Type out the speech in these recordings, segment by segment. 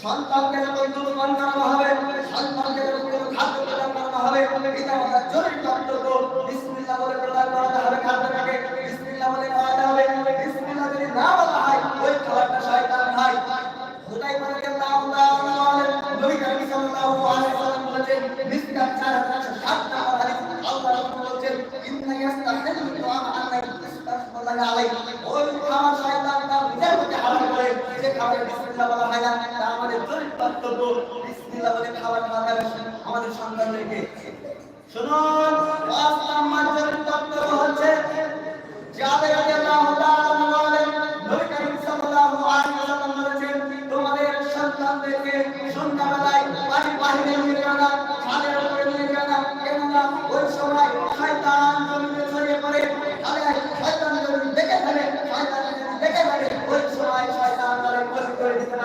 সন্তানকে যখন দুর্বল করানো হবে, সন্তানকে যখন খাদ্য প্রদান করানো হবে এটা আমাদের জরুরি কর্তব্য বিসমিল্লাহ বলে প্রদান করাতে হবে খাদ্যটাকে খাবারে বিসমিল্লাহ বলা হয় না, তা আমাদের জরুরি কর্তব্য বিসমিল্লাহ বলে খাবার হবে আমাদের সন্তানদেরকে শুনুন পাঁচ নাম্বার কর্তব্য হচ্ছে, যাদের রাদিয়াল্লাহু তাআলা বলেন, নবী করিম সাল্লাল্লাহু আলাইহি ওয়াসাল্লাম বলেছেন, তোমাদের সন্তানদেরকে সন্ধ্যাবেলায়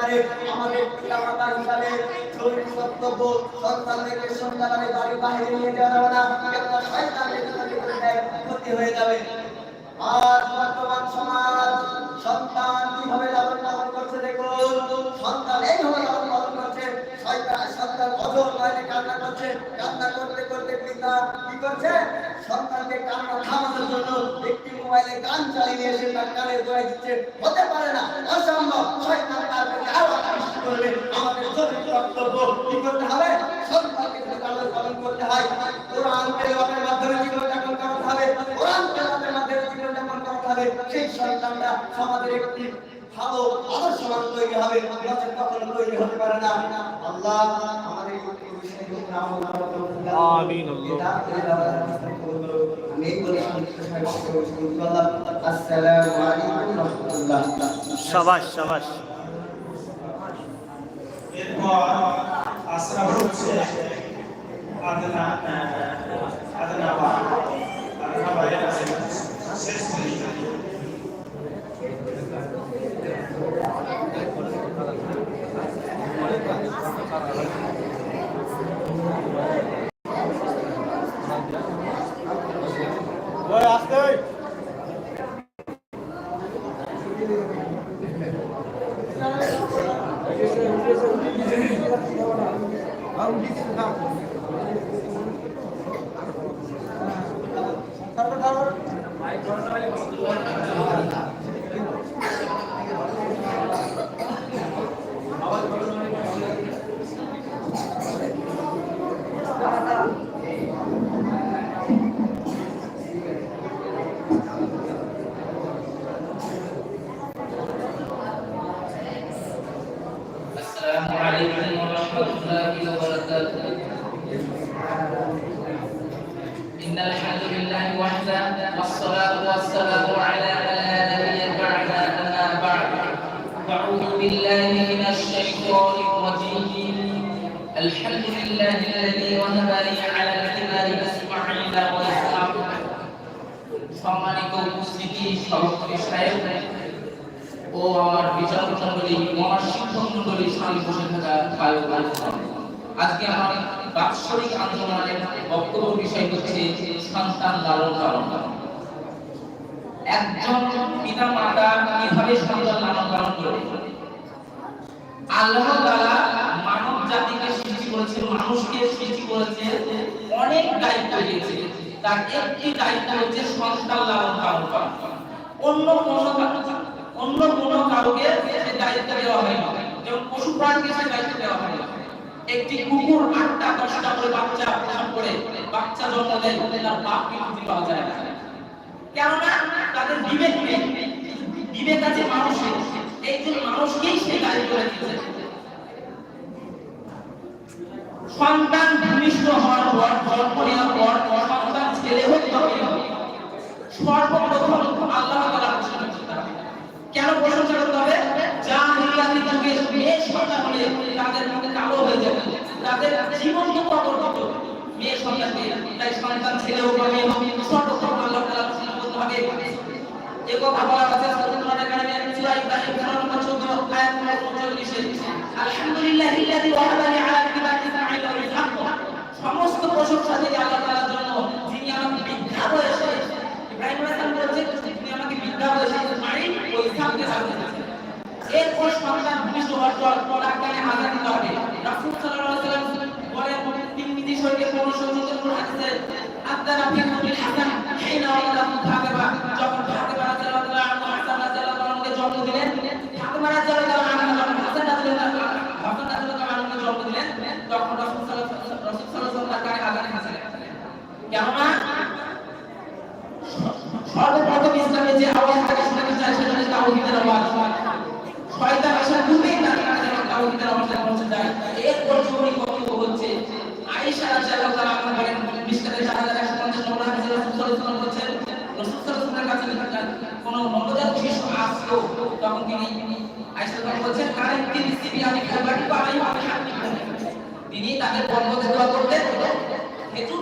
করে আমাদের পিতামাতা হিসাবে জরুরি কর্তব্য সন্তানদেরকে সন্ধ্যাবেলায় বাড়ির বাহিরে নিয়ে যাওয়া যাবে না, কেননা শয়তান যদি ক্ষতি হয়ে যাবে। আজ বর্তমান সমাজ, সন্তান কীভাবে লালন পালন করছে দেখুন। সন্তান এইভাবে লালন পালন করছে সন্তান অজর নয় কান্না করছে। কান্না করতে করতে পিতা কি করছে? সন্তানকে কান্না থামানোর জন্য একটি মোবাইলে গান চালিয়ে এসে তার কানের গোড়ায় দিচ্ছে। হতে পারে না অসম্ভব। শয়তান তার প্রতি আরও আকৃষ্ট করবে। আমাদের জরুরি কর্তব্য কি করতে হবে? সন্তানকে লালন পালন করতে হয় কোরআন তেলাওয়াতের মাধ্যমে জীবন যাপন করতে হবে। কোরআন তেলাওয়াতের মাধ্যমে জীবন যাপন করতে হবে। সেই সন্তানটা সমাজের একটি ভালো আদর্শবান তৈরি হবে। নচেত কখনো তৈরি হতে পারে না। আল্লাহ আমাদের এই বিষয়ে আমিন আল্লাহ। সাবাস সাবাস। এরপর আশ্রা হচ্ছে আদনা والسلام على من لا نبي بعده أما بعد أعوذ بالله من الشيطان الرجيم الحمد لله الذي وهب لي على الكبر إسماعيل وإسحاق সম্মানিত উপস্থিতি সভাপতি সাহেব ও আমার বিচারক মন্ডলী মহার শিক্ষক মন্ডলী সামনে বসে থাকা বায়ু আজকে আমার বাৎসরিক আন্দোলনের বক্তব্য বিষয় হচ্ছে সন্তান লালন পালন একজন পিতা মাতা কীভাবে সন্তান লালন পালন করবে? আল্লাহ তাআলা মানব জাতিকে সৃষ্টি করেছেন, মানুষকে সৃষ্টি করেছেন অনেক দায়িত্ব দিয়েছে। তার একটি দায়িত্ব হচ্ছে সন্তান লালন পালন করা। অন্য কোনো অন্য কোনো কাউকে সে দায়িত্ব দেওয়া হয় না যেমন পশু প্রাণীকে সে দায়িত্ব দেওয়া হয় না একটি কুকুর আটটা, দশটা করে বাচ্চা বাচ্চা জন্ম দেয়, তার বাপকে খুঁজে পাওয়া যায় না। কেননা তাদের বিবেক নেই। বিবেক আছে মানুষের। এই জন্য মানুষকেই সে গাড়ি করে দিয়েছে। সন্তান ভূমিষ্ঠ হওয়ার পর, জন্ম নেওয়ার পর, সন্তান ছেলে হোক সর্বপ্রথম আল্লাহ তাআলা প্রশংসা করতে কেন প্রশংসা করতে হবে? যা দুনিয়াতে যুগে মেয়ে সন্তান হলে তাদের মধ্যে কালো হয়ে যাবে। তাদের জীবন তো কবর মেয়ে সন্তানকে তাই সন্তান ছেলে হোক মেয়ে হোক, সর্বপ্রথম আল্লাহ করতে হবে এ কথা বলা আছে সূরা কারিমে সূরা ইব্রাহিম সূরা নম্বর 14 আয়াত নম্বর 39 আলহামদুলিল্লাহিল্লাযী ওয়াহাবানি আলা কিবারি ইসমাঈল ওয়া ইসহাক সমস্ত প্রশংসা থেকে আল্লাহ তাআলার জন্য যিনি আমাকে বিদ্যা বয়সে, ইব্রাহিম আলাইহিস বলেছে তিনি আমাকে বিদ্যা বয়সে ইসমাঈল ও ইসহাককে সাথে দিয়েছেন এরপর সন্তান ভূমিষ্ঠ হওয়ার পর তার কানে আযান দিতে হবে রাসূল সাল্লাল্লাহু আলাইহি ওয়াসাল্লাম বলেন তিরমিজি শরীফে 1500 নম্বর হাদিসে আদানা ফি নবীল হাসান হিনা ওয়ালাদু ফাতেমা যখন ফাতেমা রাদিয়াল্লাহু আনহা হাসান রাদিয়াল্লাহু আনহুকে জন্ম দিলেন ফাতেমা রাদিয়াল্লাহু আনহা যখন হাসান রাদিয়াল্লাহু হাসান রাদিয়াল্লাহু আনহুকে জন্ম দিলেন তখন রাসূল সাল্লাল্লাহু রাসূল সাল্লাল্লাহু আলাইহি ওয়াসাল্লাম তার কানে আযান দিয়েছিলেন কেননা সর্বপ্রথম ইসলামে যে আওয়াজটাকে শোনাতে চায় সেটা তাওহীদের আওয়াজ। শয়তান আসার পূর্বেই তার যখন তাওহীদের আওয়াজটা পৌঁছে যায়। এরপর জরুরি কর্তব্য হচ্ছে আয়েশা রাদিয়াল্লাহু তাআলা আনহা বলেন মিশকাতে 4150 নম্বর হাদিসে রাসূল সাল্লাল্লাহু আলাইহি বলেছেন কাছে কোন নবজাত শিশু আসলো, তখন তিনি আয়েশা রাদিয়াল্লাহু বলছেন, কারেন তিনি সিবি আমি খাবারটি পাই আমি হাতি তিনি তাদের বন্ধকে দোয়া করতেন খেজুর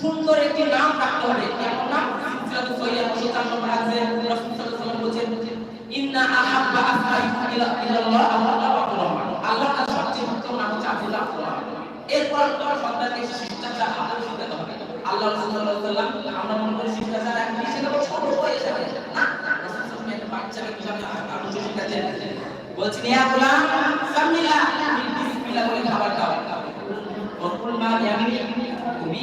সুন্দর একটি নাম রাখতে হবে। কেমন নাম? সিলসিলাতু সহিহ 95 নম্বর হাদিসে রাসূল সাল্লাল্লাহু আলাইহি ওয়াসাল্লাম বলেছেন, ইন্না আহাব্বা আসমাই ইলা ইলাল্লাহ আল্লাহ আব্দুল্লাহ আব্দুর রহমান এরপর তোর সন্তানকে শিষ্টাচার আল্লাহ আমরা মনে করি শিষ্টাচার এক হিসেবে ছোট হয়ে যাবে। না রাসূল খাবার খাও তুমি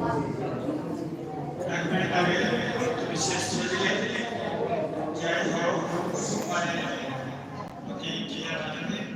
Okay, yeah, I don't know.